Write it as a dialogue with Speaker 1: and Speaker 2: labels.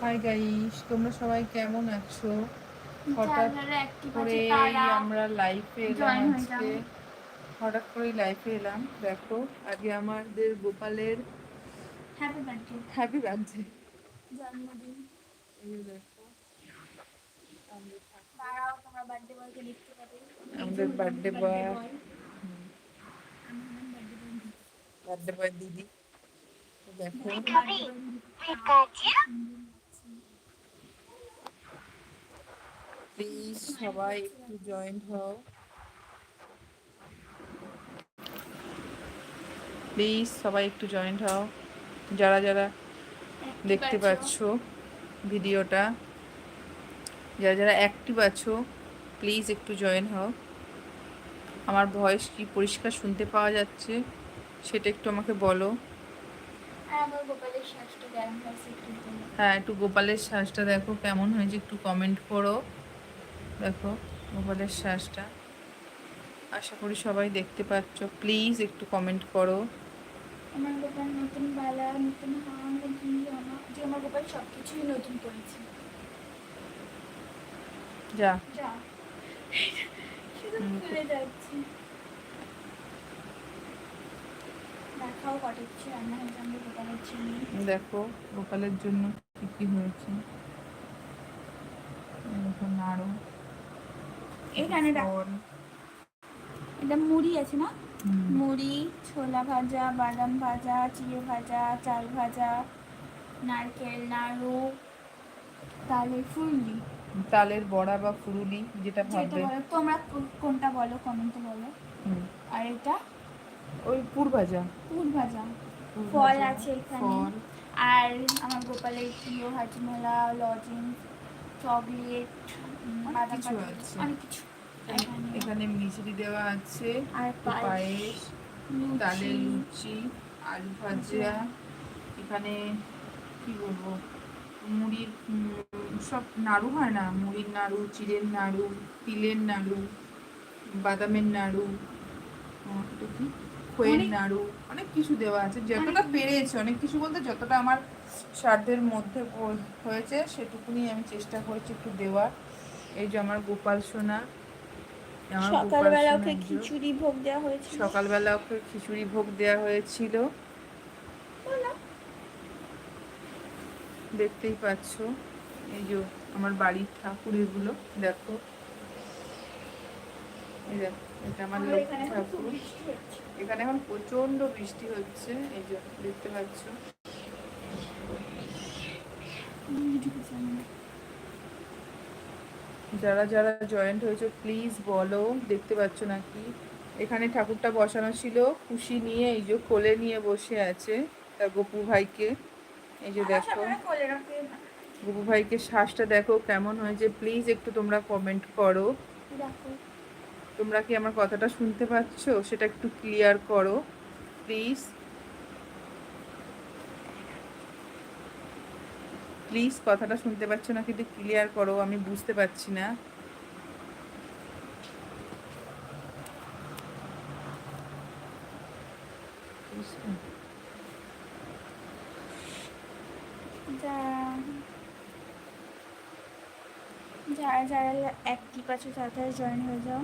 Speaker 1: Hi guys তোমরা সবাই কেমন আছো? হঠাৎ করে
Speaker 2: তারা।
Speaker 1: আমরা লাইফে এলাম আজকে। হঠাৎ করে লাইফে এলাম দেখো আগে আমাদের গোপালের
Speaker 2: হ্যাপি বার্থডে
Speaker 1: হ্যাপি বার্থডে
Speaker 2: জন্মদিন।
Speaker 1: এই দেখো আমাদের
Speaker 2: বার্থডে বয়
Speaker 1: বার্থডে বয় দিদি। দেখো। প্লিজ সবাই একটু জয়েন হও। প্লিজ সবাই একটু জয়েন্ট হও। যারা যারা দেখতে পাচ্ছ ভিডিওটা যারা যারা অ্যাক্টিভ আছো প্লিজ একটু জয়েন হও। আমার ভয়েস কি পরিষ্কার শুনতে পাওয়া যাচ্ছে সেটা একটু আমাকে বলো।
Speaker 2: বলো।
Speaker 1: হ্যাঁ একটু গোপালের শ্বাসটা দেখো কেমন হয়েছে একটু কমেন্ট করো। দেখো গোপালের শ্বাসটা আশা করি সবাই দেখতে পাচ্ছ। প্লিজ একটু কমেন্ট করো।
Speaker 2: আমার গোপাল নতুন বালা নতুন জামা যে আমার গোপাল সব কিছুই নতুন করেছে।
Speaker 1: যা।
Speaker 2: যা। শুধু। খুলে যাচ্ছে।
Speaker 1: দেখো গোপালের জন্য কি কি হয়েছে। দেখো নাড়ু।
Speaker 2: এখানে এটা মুড়ি আছে না? মুড়ি ছোলা ভাজা বাদাম ভাজা চিড়ে ভাজা চাল ভাজা নারকেল নাড়ু তালের ফুললি
Speaker 1: তালের বড়া বা ফুরুলি যেটা
Speaker 2: যেটা
Speaker 1: ভাববে।
Speaker 2: তোমরা কোনটা বলো কমেন্টে বলো। আর এটা?
Speaker 1: ওই পুর ভাজা।
Speaker 2: পুর ভাজা। ফল আছে এখানে। আর আমার গোপালের প্রিয় হাজমোলা লজেন্স চকলেট
Speaker 1: অনেক কিছু আছে।
Speaker 2: অনেক কিছু। এখানে
Speaker 1: মিছরি দেওয়া আছে
Speaker 2: আর পায়েস
Speaker 1: তালের
Speaker 2: লুচি।
Speaker 1: লুচি আলু ভাজা এখানে কি বলব মুড়ির সব নাড়ু হয় না? মুড়ির নাড়ু চিড়ের নাড়ু তিলের নাড়ু বাদামের নাড়ু এটা কি? খোয়ের
Speaker 2: অনেক-
Speaker 1: নাড়ু অনেক কিছু দেওয়া আছে। যতটা পেরেছে অনেক কিছু বলতে যতটা আমার সাধ্যের মধ্যে হয়েছে সেটুকুনি আমি চেষ্টা করেছি একটু দেওয়ার। এই যে আমার গোপাল সোনা
Speaker 2: সকালবেলা ওকে খিচুড়ি ভোগ দেওয়া হয়েছিল।
Speaker 1: সকালবেলা ওকে খিচুড়ি ভোগ দেওয়া হয়েছিল। দেখতেই পাচ্ছ এই যে আমার বাড়ির ঠাকুর এগুলো দেখো। এই দেখো এটা আমার লক্ষ্মী ঠাকুর। এখানে এখন প্রচণ্ড বৃষ্টি হচ্ছে এই যে দেখতে পাচ্ছ। যারা যারা জয়েন্ট হয়েছে প্লিজ বলো দেখতে পাচ্ছ নাকি? এখানে ঠাকুরটা বসানো ছিল খুশি নিয়ে এই যে কোলে নিয়ে বসে আছে তার গপু ভাইকে। এই যে দেখো।
Speaker 2: রাখে না।
Speaker 1: গুবু ভাইকে শ্বাসটা দেখো কেমন হয়েছে। প্লিজ একটু তোমরা কমেন্ট করো।
Speaker 2: দেখো।
Speaker 1: তোমরা কি আমার কথাটা শুনতে পাচ্ছ? সেটা একটু ক্লিয়ার করো প্লিজ প্লিজ কথাটা শুনতে পাচ্ছ না কিন্তু ক্লিয়ার করো? আমি বুঝতে পারছি না।
Speaker 2: যারা যারা অ্যাক্টিভ আছে তাড়াতাড়ি জয়েন হয়ে যাও।